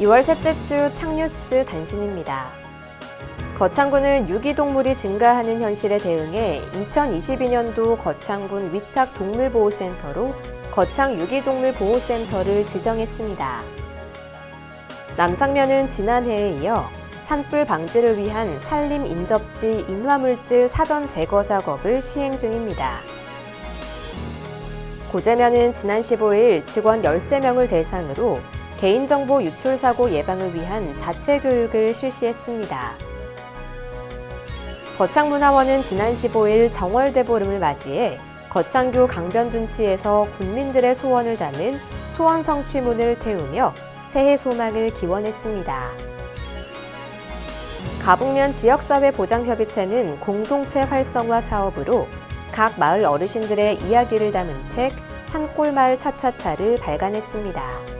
2월 셋째 주 창뉴스 단신입니다. 거창군은 유기동물이 증가하는 현실에 대응해 2022년도 거창군 위탁 동물보호센터로 거창 유기동물 보호센터를 지정했습니다. 남상면은 지난해에 이어 산불 방지를 위한 산림 인접지 인화물질 사전 제거 작업을 시행 중입니다. 고재면은 지난 15일 직원 13명을 대상으로 개인정보 유출 사고 예방을 위한 자체 교육을 실시했습니다. 거창문화원은 지난 15일 정월대보름을 맞이해 거창교 강변둔치에서 국민들의 소원을 담은 소원 성취문을 태우며 새해 소망을 기원했습니다. 가북면 지역사회 보장협의체는 공동체 활성화 사업으로 각 마을 어르신들의 이야기를 담은 책 산골마을 차차차를 발간했습니다.